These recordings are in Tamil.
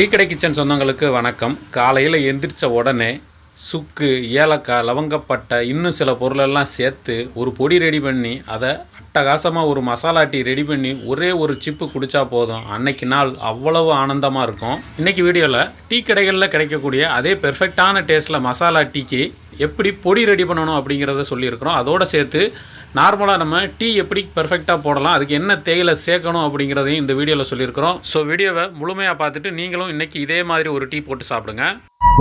டீ கடை கிச்சன் சொந்தங்களுக்கு வணக்கம். காலையில் எந்திரிச்ச உடனே சுக்கு ஏலக்காய் லவங்கப்பட்டை இன்னும் சில பொருளெல்லாம் சேர்த்து ஒரு பொடி ரெடி பண்ணி அதை அட்டகாசமாக ஒரு மசாலா டீ ரெடி பண்ணி ஒரே ஒரு சிப்பு குடித்தா போதும். அன்னைக்கு நாள் அவ்வளவு ஆனந்தமாக இருக்கும். இன்னைக்கு வீடியோவில் டீ கடைகளில் கிடைக்கக்கூடிய அதே பெர்ஃபெக்டான டேஸ்ட்டில் மசாலா டீக்கு எப்படி பொடி ரெடி பண்ணணும் அப்படிங்கிறத சொல்லியிருக்கிறோம். அதோடு சேர்த்து நார்மலாக நம்ம டீ எப்படி பெர்ஃபெக்டாக போடலாம் அதுக்கு என்ன தேயிலை சேர்க்கணும் அப்படிங்கிறதையும் இந்த வீடியோவில் சொல்லியிருக்கிறோம். ஸோ வீடியோவை முழுமையாக பார்த்துட்டு நீங்களும் இன்றைக்கி இதே மாதிரி ஒரு டீ போட்டு சாப்பிடுங்க.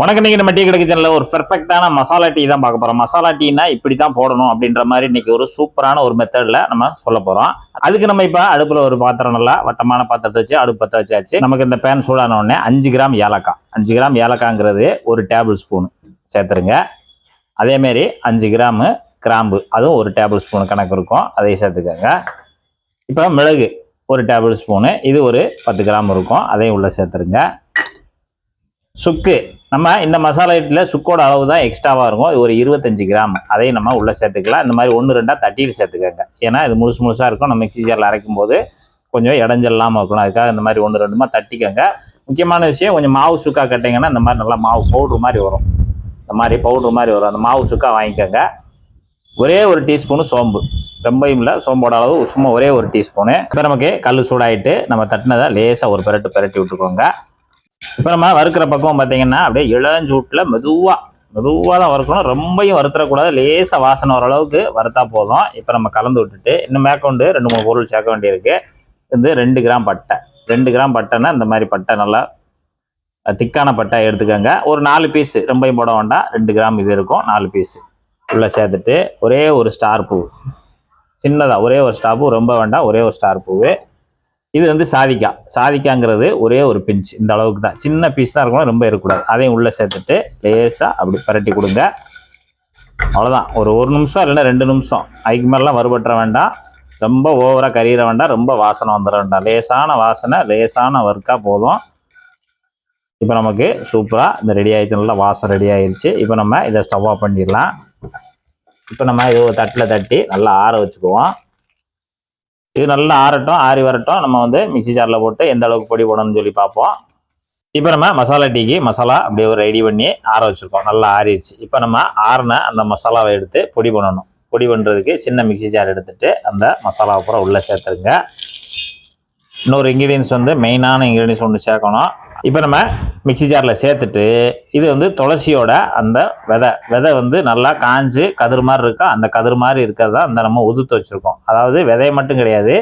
வணக்கம் இன்னைக்கு நம்ம டீ கிடைக்க சேனலில் ஒரு பெர்ஃபெக்டான மசாலா டீ தான் பார்க்க போகிறோம் மசாலா டீனா இப்படி தான் போடணும் அப்படின்ற மாதிரி இன்றைக்கி ஒரு சூப்பரான ஒரு மெத்தடில் நம்ம சொல்ல போகிறோம் அதுக்கு நம்ம இப்போ அடுப்பில் ஒரு பாத்திரம் நல்லா வட்டமான பாத்திரத்தை வச்சு அடுப்பு பற்ற வச்சாச்சு. நமக்கு இந்த பேன் சூடான உடனே அஞ்சு கிராம் ஏலக்காய். அஞ்சு கிராம் ஏலக்காங்கிறது ஒரு டேபிள் ஸ்பூன் சேர்த்துருங்க அதேமாரி அஞ்சு கிராமு கிராம்பு அதுவும் ஒரு டேபிள் ஸ்பூன் கணக்கு இருக்கும். அதையும் சேர்த்துக்கோங்க. இப்போ மிளகு ஒரு டேபிள் ஸ்பூனு இது ஒரு பத்து கிராம் இருக்கும். அதையும் உள்ளே சேர்த்துருங்க. சுக்கு நம்ம இந்த மசாலா இட்லியில் சுக்கோட அளவு தான் எக்ஸ்ட்ராவாக இருக்கும். இது ஒரு இருபத்தஞ்சி கிராம். அதையும் நம்ம உள்ளே சேர்த்துக்கலாம். இந்த மாதிரி ஒன்று ரெண்டாக தட்டியில் சேர்த்துக்கோங்க. ஏன்னா இது முழுசு முழுசாக இருக்கும். நம்ம மிக்சி ஜாரில் அரைக்கும் போது கொஞ்சம் இடைஞ்சல்லாமல் இருக்கணும். அதுக்காக இந்த மாதிரி ஒன்று ரெண்டுமா தட்டிக்கோங்க. முக்கியமான விஷயம் கொஞ்சம் மாவு சுக்கா கட்டிங்கன்னா இந்த மாதிரி நல்லா மாவு பவுட்ரு மாதிரி வரும். இந்த மாதிரி பவுட்ரு மாதிரி வரும். அந்த மாவு சுக்கா வாங்கிக்கோங்க. ஒரே ஒரு டீஸ்பூனு சோம்பு. ரொம்பையும் இல்லை சோம்போட அளவு சும்மா ஒரே ஒரு டீஸ்பூனு இப்போ நமக்கு கல் சூடாயிட்டு நம்ம தட்டினதை லேசாக ஒரு பெரட்டு பெரட்டி விட்டுக்கோங்க. இப்போ நம்ம வறுக்கிற பக்கம் பார்த்தீங்கன்னா அப்படியே இளஞ்சூட்டில் மெதுவாக மெதுவாக தான் வறுக்கணும். ரொம்பையும் வறுத்துறக்கூடாது. லேசாக வாசனை வர அளவுக்கு வறுத்தா போதும். இப்போ நம்ம கலந்து விட்டுட்டு இன்னும் மேற்கொண்டு ரெண்டு மூணு பொருள் சேர்க்க வேண்டியிருக்கு. இது ரெண்டு கிராம் பட்டை. ரெண்டு கிராம் பட்டைன்னா இந்த மாதிரி பட்டை நல்லா திக்கான பட்டை எடுத்துக்கோங்க. ஒரு நாலு பீஸு ரொம்பையும் போட வேண்டாம். ரெண்டு கிராம் இது இருக்கும் நாலு பீஸு உள்ளே சேர்த்துட்டு ஒரே ஒரு ஸ்டார் பூ. சின்னதாக ஒரே ஒரு ஸ்டார் பூ ரொம்ப வேண்டாம் ஒரே ஒரு ஸ்டார் பூவு. இது வந்து சாதிக்கா. சாதிக்காங்கிறது ஒரே ஒரு பிஞ்ச் இந்த அளவுக்கு தான். சின்ன பீஸ் தான் இருக்கணும் ரொம்ப இருக்கக்கூடாது. அதையும் உள்ளே சேர்த்துட்டு லேசாக அப்படி பரட்டி கொடுங்க. அவ்வளோதான் ஒரு ஒரு நிமிஷம் இல்லைன்னா ரெண்டு நிமிஷம். அதுக்கு மேலாம் வறுபட்டுற வேண்டாம். ரொம்ப ஓவராக கறியிற வேண்டாம். ரொம்ப வாசனை வந்துட வேண்டாம். லேசான வாசனை லேசான ஒர்க்காக போதும். இப்போ நமக்கு சூப்பராக இந்த ரெடி ஆகிடுச்சு நல்லா வாசம் ரெடி ஆயிடுச்சு இப்போ நம்ம இதை ஸ்டவ் ஆஃப் பண்ணிடலாம். இப்போ நம்ம இது ஒரு தட்டில் தட்டி நல்லா ஆற வச்சுக்குவோம். இது நல்லா ஆறட்டும் ஆறி வரட்டும். நம்ம வந்து மிக்சி ஜாரில் போட்டு எந்த அளவுக்கு பொடி போடணும்னு சொல்லி பார்ப்போம். இப்போ நம்ம மசாலா டீக்கு மசாலா அப்படியே ஒரு ரெடி பண்ணி ஆற வச்சுருக்கோம். நல்லா ஆறிடுச்சு. இப்போ நம்ம ஆறின அந்த மசாலாவை எடுத்து பொடி பண்ணணும். பொடி பண்ணுறதுக்கு சின்ன மிக்ஸி ஜார் எடுத்துகிட்டு அந்த மசாலாவை பூரா உள்ளே சேர்த்துருங்க. இன்னொரு இன்க்ரீடியன்ஸ் வந்து மெயினான இன்க்ரீடியன்ஸ் ஒன்று சேர்க்கணும். இப்போ நம்ம மிக்ஸி ஜாரில் சேர்த்துட்டு இது வந்து துளசியோட அந்த விதை விதை வந்து நல்லா காஞ்சு கதிர் மாதிரி இருக்கா அந்த கதிர் மாதிரி இருக்கிறதா அந்த நம்ம உதுத்து வச்சுருக்கோம். அதாவது விதையை மட்டும் கிடையாது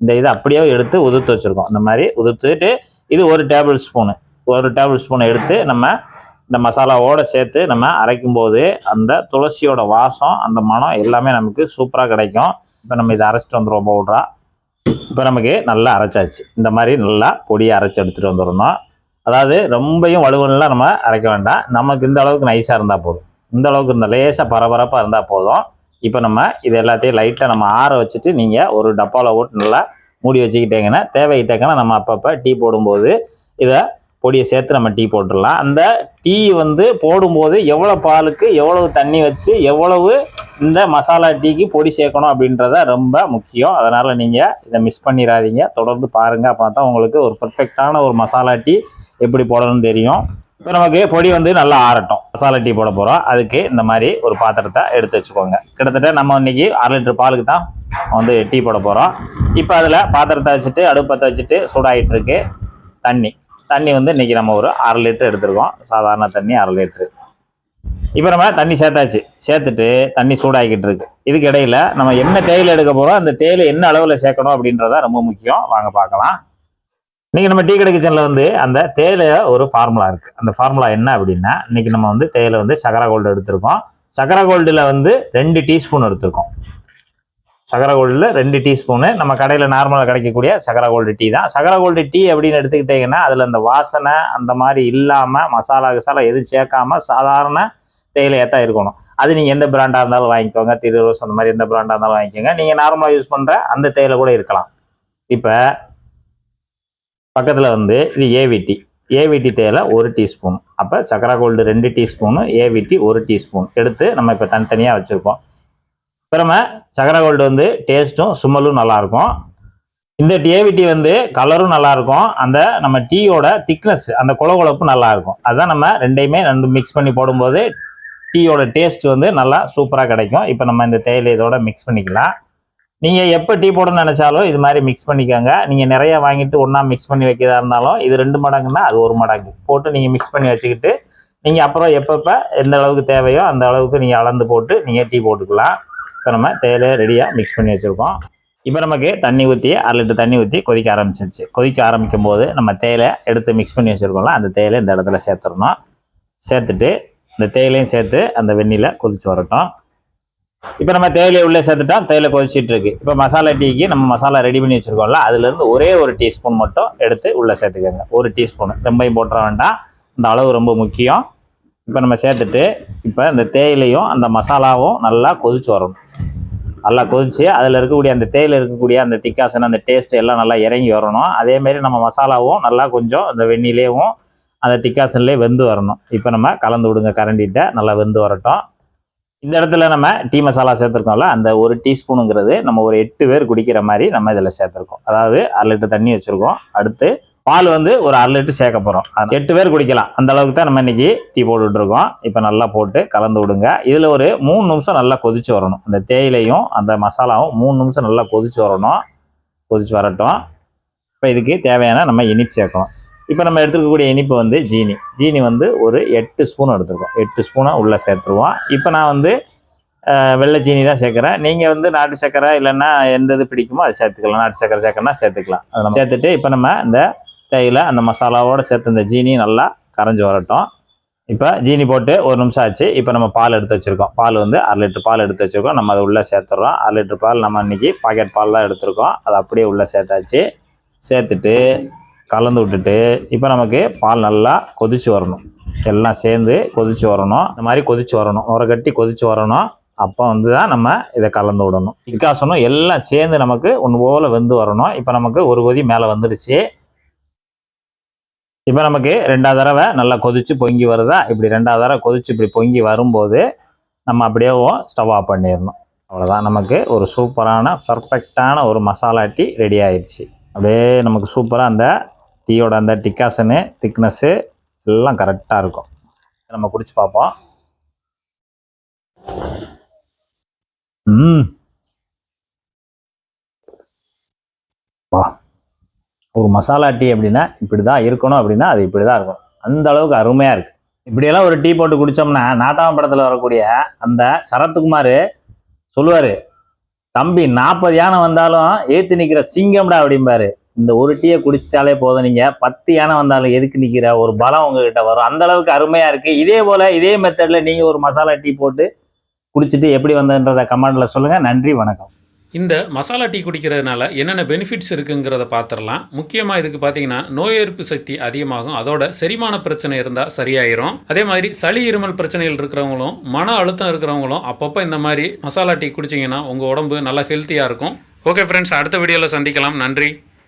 இந்த இதை அப்படியே எடுத்து உதுத்து வச்சுருக்கோம். இந்த மாதிரி உதுத்துட்டு இது ஒரு டேபிள் ஸ்பூனு. ஒரு டேபிள் ஸ்பூனை எடுத்து நம்ம இந்த மசாலாவோட சேர்த்து நம்ம அரைக்கும் போது அந்த துளசியோட வாசம் அந்த மனம் எல்லாமே நமக்கு சூப்பராக கிடைக்கும். இப்போ நம்ம இதை அரைச்சிட்டு வந்துடுவோம் பவுட்ரா. இப்போ நமக்கு நல்லா அரைச்சாச்சு. இந்த மாதிரி நல்லா பொடியை அரைச்சி எடுத்துகிட்டு வந்துடணும். அதாவது ரொம்பையும் வலுவலாம் நம்ம அரைக்க வேண்டாம். நமக்கு இந்த அளவுக்கு நைஸாக இருந்தால் போதும். இந்த அளவுக்கு இருந்தால் லேசாக பரபரப்பாக இருந்தால் போதும். இப்போ நம்ம இது எல்லாத்தையும் லைட்டாக நம்ம ஆற வச்சுட்டு நீங்கள் ஒரு டப்பாவில் ஓட்டு நல்லா மூடி வச்சுக்கிட்டீங்கன்னா தேவைக்கு தக்கன நம்ம அப்பப்போ டீ போடும்போது இதை பொடியை சேர்த்து நம்ம டீ போட்டுடலாம். அந்த டீ வந்து போடும்போது எவ்வளோ பாலுக்கு எவ்வளவு தண்ணி வச்சு எவ்வளவு இந்த மசாலா டீக்கு பொடி சேர்க்கணும் அப்படின்றத ரொம்ப முக்கியம். அதனால் நீங்கள் இதை மிஸ் பண்ணிடாதீங்க தொடர்ந்து பாருங்கள் அப்போ தான் உங்களுக்கு ஒரு பர்ஃபெக்டான ஒரு மசாலா டீ எப்படி போடணும்னு தெரியும். இப்போ நமக்கு பொடி வந்து நல்லா ஆறட்டும். மசாலா டீ போட போகிறோம் அதுக்கு இந்த மாதிரி ஒரு பாத்திரத்தை எடுத்து வச்சுக்கோங்க. கிட்டத்தட்ட நம்ம இன்றைக்கி அரை லிட்டர் பாலுக்கு தான் வந்து டீ போட போகிறோம் இப்போ அதில் பாத்திரத்தை வச்சுட்டு அடுப்பத்தை வச்சுட்டு சூடாகிட்டு இருக்கு. தண்ணி. தண்ணி வந்து இன்னைக்கு நம்ம ஒரு அரை லிட்டர் எடுத்துருக்கோம். சாதாரண தண்ணி அரை லிட்டரு. இப்போ நம்ம தண்ணி சேர்த்தாச்சு. சேர்த்துட்டு தண்ணி சூடாகிக்கிட்டு இருக்கு. இதுக்கு இடையில நம்ம என்ன தேயிலை எடுக்க போகிறோம் அந்த தேயிலை என்ன அளவில் சேர்க்கணும் அப்படின்றத ரொம்ப முக்கியம். வாங்க பார்க்கலாம். இன்னைக்கு நம்ம டீ கடை கிச்சனில் வந்து அந்த தேயிலை ஒரு ஃபார்முலா இருக்குது அந்த ஃபார்முலா என்ன அப்படின்னா இன்னைக்கு நம்ம வந்து தேயிலை வந்து சக்கரா கோல்டு எடுத்திருக்கோம். சக்கரா கோல்டில் வந்து ரெண்டு டீஸ்பூன் எடுத்திருக்கோம். சக்கரை கோல்டில் ரெண்டு டீஸ்பூனு நம்ம கடையில் நார்மலாக கிடைக்கக்கூடிய சக்கரை கோல்டு டீ தான். சகர கோல்டு டீ அப்படின்னு எடுத்துக்கிட்டிங்கன்னா அதில் அந்த வாசனை அந்த மாதிரி இல்லாமல் மசாலா கசாலா எதுவும் சேர்க்காம சாதாரண தேயிலையாக தான் இருக்கணும். அது நீங்கள் எந்த பிராண்டாக இருந்தாலும் வாங்கிக்கோங்க. திருரோஸ் அந்த மாதிரி எந்த பிராண்டாக இருந்தாலும் வாங்கிக்கோங்க. நீங்கள் நார்மலாக யூஸ் பண்ணுற அந்த தேயிலை கூட இருக்கலாம். இப்போ பக்கத்தில் வந்து இது ஏவிடி ஏவிடி தேயிலை ஒரு டீஸ்பூன் அப்போ சக்கரை கோல்டு ரெண்டு டீஸ்பூனு ஏவிடி ஒரு டீஸ்பூன் எடுத்து நம்ம இப்போ தனித்தனியாக வச்சுருக்கோம். இப்போ நம்ம சக்கரை கோல்டு வந்து டேஸ்ட்டும் சுமலும் நல்லாயிருக்கும். இந்த டிஏவி வந்து கலரும் நல்லாயிருக்கும். அந்த நம்ம டீயோட திக்னஸ் அந்த குளகுழப்பு நல்லாயிருக்கும். அதுதான் நம்ம ரெண்டையுமே ரெண்டு மிக்ஸ் பண்ணி போடும்போது டீயோட டேஸ்ட் வந்து நல்லா சூப்பராக கிடைக்கும். இப்போ நம்ம இந்த தேயிலை இதோட மிக்ஸ் பண்ணிக்கலாம். நீங்கள் எப்போ டீ போடணும்னு நினச்சாலும் இது மாதிரி மிக்ஸ் பண்ணிக்கோங்க. நீங்கள் நிறைய வாங்கிட்டு ஒன்றா மிக்ஸ் பண்ணி வைக்கிறதா இருந்தாலும் இது ரெண்டு மடங்குன்னா அது ஒரு மடங்கு. போட்டு நீங்கள் மிக்ஸ் பண்ணி வச்சுக்கிட்டு நீங்கள் அப்புறம் எப்பப்போ எந்த அளவுக்கு தேவையோ அந்த அளவுக்கு நீங்கள் அளந்து போட்டு நீங்கள் டீ போட்டுக்கலாம். இப்போ நம்ம தேயிலை ரெடியாக மிக்ஸ் பண்ணி வச்சுருக்கோம். இப்போ நமக்கு தண்ணி ஊற்றி அரை லிட்டர் தண்ணி ஊற்றி கொதிக்க ஆரம்பிச்சிருச்சு. கொதிக்க ஆரம்பிக்கும் போது நம்ம தேயிலை எடுத்து மிக்ஸ் பண்ணி வச்சுருக்கோம்ல அந்த தேயிலை இந்த இடத்துல சேர்த்துடணும். சேர்த்துட்டு இந்த தேயிலையும் சேர்த்து அந்த வெந்நில கொதிச்சு வரட்டும். இப்போ நம்ம தேயிலை உள்ளே சேர்த்துட்டோம் தேயிலை கொதிச்சிட்டு இருக்கு. இப்போ மசாலா டீக்கு நம்ம மசாலா ரெடி பண்ணி வச்சுருக்கோம்ல அதுலேருந்து ஒரே ஒரு டீஸ்பூன் மட்டும் எடுத்து உள்ளே சேர்த்துக்கோங்க. ஒரு டீஸ்பூன் ரொம்பையும் போட்டுற வேண்டாம். இந்த அளவு ரொம்ப முக்கியம். இப்போ நம்ம சேர்த்துட்டு இப்போ இந்த தேயிலையும் அந்த மசாலாவும் நல்லா கொதிச்சு வரணும். நல்லா கொதிச்சு அதில் இருக்கக்கூடிய அந்த தேயில இருக்கக்கூடிய அந்த திக்காசன் அந்த டேஸ்ட் எல்லாம் நல்லா இறங்கி வரணும். அதேமாரி நம்ம மசாலாவும் நல்லா கொஞ்சம் அந்த வெந்நிலேயும் அந்த திக்காசன்லேயே வெந்து வரணும். இப்போ நம்ம கலந்து விடுங்க கரண்டிட்ட நல்லா வெந்து வரட்டும். இந்த இடத்துல நம்ம டீ மசாலா சேர்த்துருக்கோம்ல அந்த ஒரு டீஸ்பூனுங்கிறது நம்ம ஒரு எட்டு பேர் குடிக்கிற மாதிரி நம்ம இதில் சேர்த்துருக்கோம். அதாவது அரை லிட்டர் தண்ணி வச்சுருக்கோம். அடுத்து பால் வந்து ஒரு அரை லிட்டர் சேர்க்க போகிறோம் எட்டு பேர் குடிக்கலாம். அந்த அளவுக்கு தான் நம்ம இன்னைக்கு டீ போட்டுட்ருக்கோம் இப்போ நல்லா போட்டு கலந்து விடுங்க. இதில் ஒரு மூணு நிமிஷம் நல்லா கொதிச்சு வரணும். அந்த தேயிலையும் அந்த மசாலாவும் மூணு நிமிஷம் நல்லா கொதிச்சு வரணும். கொதிச்சு வரட்டும். இப்போ இதுக்கு தேவையான நம்ம இனிப்பு சேர்க்கணும். இப்போ நம்ம எடுத்துக்கக்கூடிய இனிப்பு வந்து ஜீனி. ஜீனி வந்து ஒரு எட்டு ஸ்பூன் எடுத்துருக்கோம். எட்டு ஸ்பூனை உள்ளே சேர்த்துருவோம். இப்போ நான் வந்து வெள்ளை ஜீனி தான் சேர்க்குறேன். நீங்கள் வந்து நாட்டு சக்கரை இல்லைன்னா எந்த இது பிடிக்குமோ அதை சேர்த்துக்கலாம். நாட்டு சக்கரை சேர்க்கணும்னா சேர்த்துக்கலாம். அதை நம்ம சேர்த்துட்டு இப்போ நம்ம இந்த தேயிலை அந்த மசாலாவோடு சேர்த்து இந்த ஜீனி நல்லா கரைஞ்சி வரட்டும். இப்போ ஜீனி போட்டு ஒரு நிமிஷம் ஆச்சு. இப்போ நம்ம பால் எடுத்து வச்சுருக்கோம். பால் வந்து அரை லிட்டர் பால் எடுத்து வச்சுருக்கோம். நம்ம அதை உள்ளே சேர்த்துட்றோம் அரை லிட்டர் பால் நம்ம இன்றைக்கி பாக்கெட் பால் தான் அதை அப்படியே உள்ளே சேர்த்தாச்சு. சேர்த்துட்டு கலந்து விட்டுட்டு இப்போ நமக்கு பால் நல்லா கொதிச்சு வரணும். எல்லாம் சேர்ந்து கொதிச்சு வரணும். இந்த மாதிரி கொதிச்சு வரணும். உரக்கட்டி கொதித்து கொதிச்சு வரணும். அப்போ வந்து தான் நம்ம இதை கலந்து விடணும். திக்காசனம் எல்லாம் சேர்ந்து நமக்கு ஒன்று போல் வெந்து வரணும். இப்போ நமக்கு ஒரு கொதி மேலே வந்துடுச்சு. இப்போ நமக்கு ரெண்டாவது தடவை நல்லா கொதித்து பொங்கி வருதா? இப்படி ரெண்டாவது தடவை கொதித்து இப்படி பொங்கி வரும்போது நம்ம அப்படியே ஸ்டவ் ஆஃப் பண்ணிடணும். அவ்வளோதான் நமக்கு ஒரு சூப்பரான பர்ஃபெக்டான ஒரு மசாலா டீ ரெடி ஆயிடுச்சு. அப்படியே நமக்கு சூப்பராக அந்த டீயோட அந்த டிக்காசனு திக்னஸ்ஸு எல்லாம் கரெக்டாக இருக்கும். நம்ம குடிச்சு பார்ப்போம். ம் வா. ஒரு மசாலா டீ அப்படின்னா இப்படி தான் இருக்கணும் அப்படின்னா அது இப்படி தான் இருக்கும் அந்த அளவுக்கு அருமையாக இருக்குது இப்படியெல்லாம் ஒரு டீ போட்டு குடித்தோம்னா நாட்டாம படத்தில் வரக்கூடிய அந்த சரத்குமார் சொல்லுவார் தம்பி நாற்பது யானை வந்தாலும் ஏற்றி நிற்கிற சிங்கம்டா அப்படிம்பாரு. இந்த ஒரு டீயை குடிச்சிட்டாலே போதும். நீங்கள் பத்து யானை வந்தாலும் எதுக்கு நிற்கிற ஒரு பலம் உங்ககிட்ட வரும். அந்த அளவுக்கு அருமையாக இருக்குது இதே போல் இதே மெத்தடில் நீங்கள் ஒரு மசாலா டீ போட்டு குடிச்சிட்டு எப்படி வந்ததுன்றத கமெண்டில் சொல்லுங்கள் நன்றி வணக்கம். இந்த மசாலா டீ குடிக்கிறதுனால என்னென்ன பெனிஃபிட்ஸ் இருக்குங்கிறத பார்த்துடலாம். முக்கியமாக இதுக்கு பார்த்தீங்கன்னா நோய் எதிர்ப்பு சக்தி அதிகமாகும். அதோட செரிமான பிரச்சனை இருந்தால் சரியாயிரும். அதே மாதிரி சளி இருமல் பிரச்சனைகள் இருக்கிறவங்களும் மன அழுத்தம் இருக்கிறவங்களும் அப்பப்போ இந்த மாதிரி மசாலா டீ குடிச்சிங்கன்னா உங்கள் உடம்பு நல்லா ஹெல்த்தியாக இருக்கும். ஓகே ஃப்ரெண்ட்ஸ் அடுத்த வீடியோவில் சந்திக்கலாம். நன்றி.